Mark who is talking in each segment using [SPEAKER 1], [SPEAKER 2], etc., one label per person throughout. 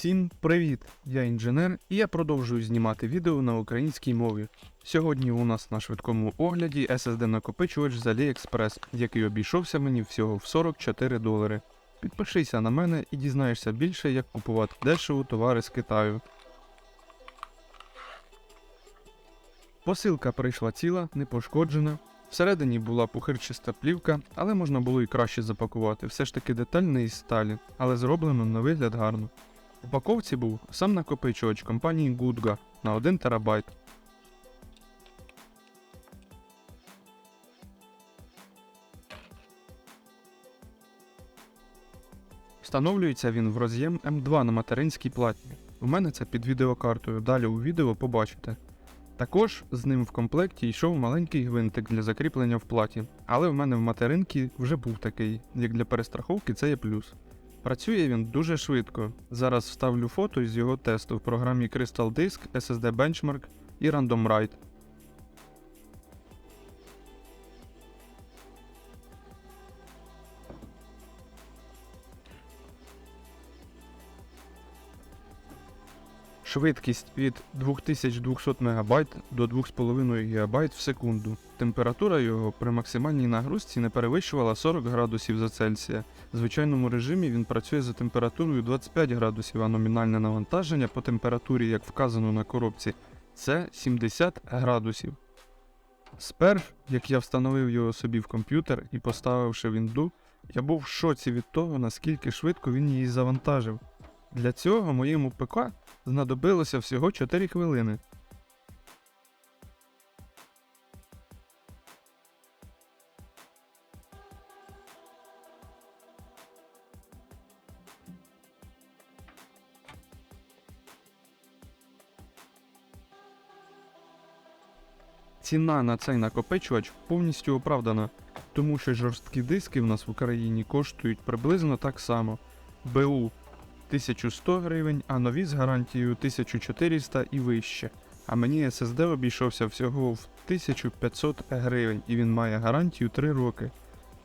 [SPEAKER 1] Всім привіт! Я інженер і я продовжую знімати відео на українській мові. Сьогодні у нас на швидкому огляді SSD накопичувач з AliExpress, який обійшовся мені всього в 44 долари. Підпишися на мене і дізнаєшся більше, як купувати дешево товари з Китаю. Посилка прийшла ціла, не пошкоджена. Всередині була пухирчаста плівка, але можна було і краще запакувати. Все ж таки деталь не із сталі, але зроблено на вигляд гарно. Упаковці був сам накопичувач компанії Gudga на 1 терабайт. Встановлюється він в роз'єм М2 на материнській платі. У мене це під відеокартою, далі у відео побачите. Також з ним в комплекті йшов маленький гвинтик для закріплення в платі, але в мене в материнці вже був такий, як для перестраховки це є плюс. Працює він дуже швидко. Зараз вставлю фото із його тесту в програмі Crystal Disk, SSD Benchmark і Random Write. Швидкість від 2200 МБ до 2,5 ГБ в секунду. Температура його при максимальній нагрузці не перевищувала 40 градусів за Цельсія. В звичайному режимі він працює за температурою 25 градусів, а номінальне навантаження по температурі, як вказано на коробці, це 70 градусів. Сперш, як я встановив його собі в комп'ютер і поставивши вінду, я був в шоці від того, наскільки швидко він її завантажив. Для цього моєму ПК знадобилося всього 4 хвилини. Ціна на цей накопичувач повністю оправдана, тому що жорсткі диски в нас в Україні коштують приблизно так само. БУ 1100 гривень, а нові з гарантією 1400 і вище. А мені SSD обійшовся всього в 1500 гривень і він має гарантію 3 роки.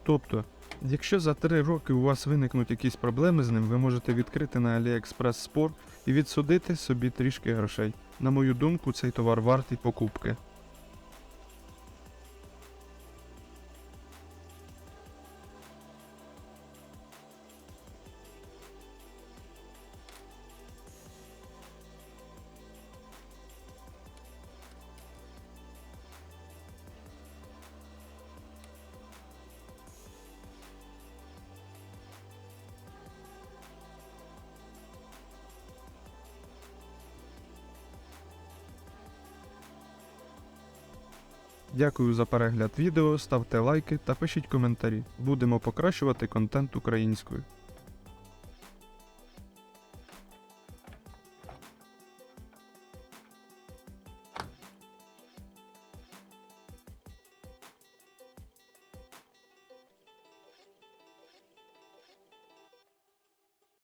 [SPEAKER 1] Тобто, якщо за 3 роки у вас виникнуть якісь проблеми з ним, ви можете відкрити на AliExpress спор і відсудити собі трішки грошей. На мою думку, цей товар вартий покупки. Дякую за перегляд відео, ставте лайки та пишіть коментарі. Будемо покращувати контент українською.